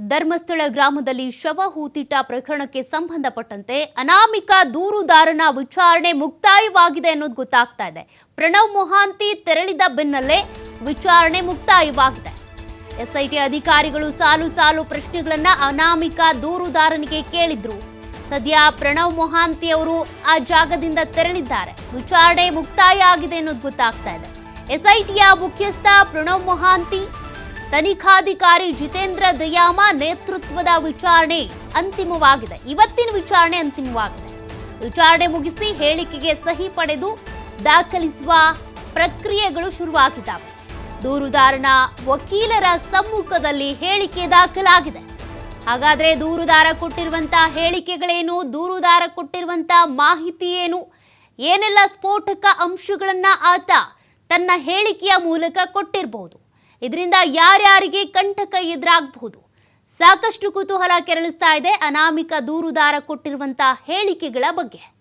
ಧರ್ಮಸ್ಥಳ ಗ್ರಾಮದಲ್ಲಿ ಶವ ಹೂತಿಟ್ಟ ಪ್ರಕರಣಕ್ಕೆ ಸಂಬಂಧಪಟ್ಟಂತೆ ಅನಾಮಿಕ ದೂರುದಾರನ ವಿಚಾರಣೆ ಮುಕ್ತಾಯವಾಗಿದೆ ಅನ್ನೋದು ಗೊತ್ತಾಗ್ತಾ ಇದೆ. ಪ್ರಣವ್ ಮೊಹಾಂತಿ ತೆರಳಿದ ಬೆನ್ನಲ್ಲೇ ವಿಚಾರಣೆ ಮುಕ್ತಾಯವಾಗಿದೆ. ಎಸ್ಐಟಿ ಅಧಿಕಾರಿಗಳು ಸಾಲು ಸಾಲು ಪ್ರಶ್ನೆಗಳನ್ನ ಅನಾಮಿಕ ದೂರುದಾರನಿಗೆ ಕೇಳಿದ್ರು. ಸದ್ಯ ಪ್ರಣವ್ ಮೊಹಾಂತಿ ಅವರು ಆ ಜಾಗದಿಂದ ತೆರಳಿದ್ದಾರೆ. ವಿಚಾರಣೆ ಮುಕ್ತಾಯ ಆಗಿದೆ ಅನ್ನೋದು ಗೊತ್ತಾಗ್ತಾ ಇದೆ. ಎಸ್ಐಟಿಯ ಮುಖ್ಯಸ್ಥ ಪ್ರಣವ್ ಮೊಹಾಂತಿ ತನಿಖಾಧಿಕಾರಿ ಜಿತೇಂದ್ರ ದಯಾಮ ನೇತೃತ್ವದ ವಿಚಾರಣೆ ಅಂತಿಮವಾಗಿದೆ. ಇವತ್ತಿನ ವಿಚಾರಣೆ ಅಂತಿಮವಾಗಿದೆ. ವಿಚಾರಣೆ ಮುಗಿಸಿ ಹೇಳಿಕೆಗೆ ಸಹಿ ಪಡೆದು ದಾಖಲಿಸುವ ಪ್ರಕ್ರಿಯೆಗಳು ಶುರುವಾಗಿದ್ದಾವೆ. ದೂರುದಾರನ ವಕೀಲರ ಸಮ್ಮುಖದಲ್ಲಿ ಹೇಳಿಕೆ ದಾಖಲಾಗಿದೆ. ಹಾಗಾದ್ರೆ ದೂರುದಾರ ಕೊಟ್ಟಿರುವಂತಹ ಹೇಳಿಕೆಗಳೇನು, ದೂರುದಾರ ಕೊಟ್ಟಿರುವಂತಹ ಮಾಹಿತಿ ಏನು? ಏನೆಲ್ಲ ಸ್ಫೋಟಕ ಅಂಶಗಳನ್ನ ಆತ ತನ್ನ ಹೇಳಿಕೆಯ ಮೂಲಕ ಕೊಟ್ಟಿರಬಹುದು ಇದರಿಂದ ಯಾರ್ಯಾರಿಗೆ ಕಂಟಕ ಎದುರಾಗಬಹುದು? ಸಾಕಷ್ಟು ಕುತೂಹಲ ಕೆರಳಿಸ್ತಾ ಇದೆ ಅನಾಮಿಕ ದೂರುದಾರ ಕೊಟ್ಟಿರುವಂತಹ ಹೇಳಿಕೆಗಳ ಬಗ್ಗೆ.